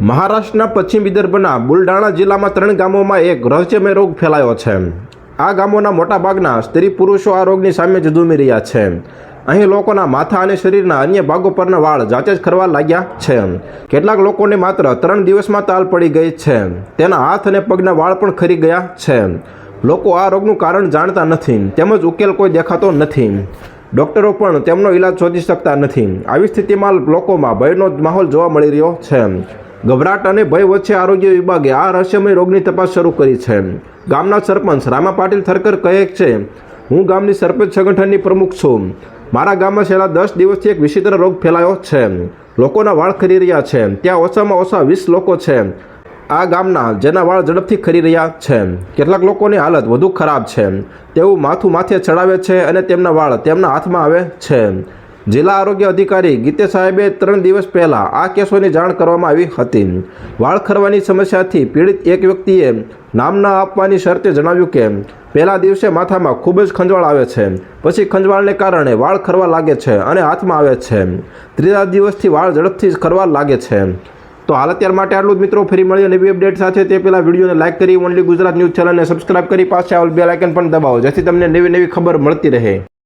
મહારાષ્ટ્રના પશ્ચિમ વિદર્ભના બુલડાણા જિલ્લામાં ત્રણ ગામોમાં એક રહસ્યમય રોગ ફેલાયો છે. આ ગામોના મોટાભાગના સ્ત્રી પુરુષો આ રોગની સામે ઝઝૂમી રહ્યા છે. અહીં લોકોના માથા અને શરીરના અન્ય ભાગો પરના વાળ જાતે જ ખરવા લાગ્યા છે. કેટલાક લોકોને માત્ર ત્રણ દિવસમાં તાલ પડી ગઈ છે. તેના હાથ અને પગના વાળ પણ ખરી ગયા છે. લોકો આ રોગનું કારણ જાણતા નથી, તેમજ ઉકેલ કોઈ દેખાતો નથી. ડૉક્ટરો પણ તેમનો ઈલાજ શોધી શકતા નથી. આવી સ્થિતિમાં લોકોમાં ભયનો માહોલ જોવા મળી રહ્યો છે. ગભરાટ અને ભય વચ્ચે આરોગ્ય વિભાગે આ રહસ્યમય રોગની તપાસ શરૂ કરી છે. ગામના સરપંચ રામા પાટીલ થરકર કહે છે, હું ગામની સરપંચ સંગઠનની પ્રમુખ છું. મારા ગામમાં છેલ્લા દસ દિવસથી એક વિચિત્ર રોગ ફેલાયો છે. લોકોના વાળ ખરી રહ્યા છે. ત્યાં ઓછામાં ઓછા વીસ લોકો છે. આ ગામના જેના વાળ ઝડપથી ખરી રહ્યા છે. કેટલાક લોકોની હાલત વધુ ખરાબ છે. તેઓ માથું માથે ચડાવે છે અને તેમના વાળ તેમના હાથમાં આવે છે. જિલ્લા આરોગ્ય અધિકારી ગીતે સાહેબે ત્રણ દિવસ પહેલાં આ કેસોની જાણ કરવામાં આવી હતી. વાળ ખરવાની સમસ્યાથી પીડિત એક વ્યક્તિએ નામ ન આપવાની શરતે જણાવ્યું કે, પહેલા દિવસે માથામાં ખૂબ જ ખંજવાળ આવે છે. પછી ખંજવાળને કારણે વાળ ખરવા લાગે છે અને હાથમાં આવે છે. ત્રીજા દિવસથી વાળ ઝડપથી જ ખરવા લાગે છે. તો હાલ અત્યાર માટે આટલું જ મિત્રો. ફરી મળીએ નવી અપડેટ સાથે. તે પહેલાં વિડીયોને લાઇક કરી ઓનલી ગુજરાત ન્યૂઝ ચેનલને સબસ્ક્રાઇબ કરી પાસે આવેલ બેલ આઇકન પણ દબાવો, જેથી તમને નવી નવી ખબર મળતી રહે.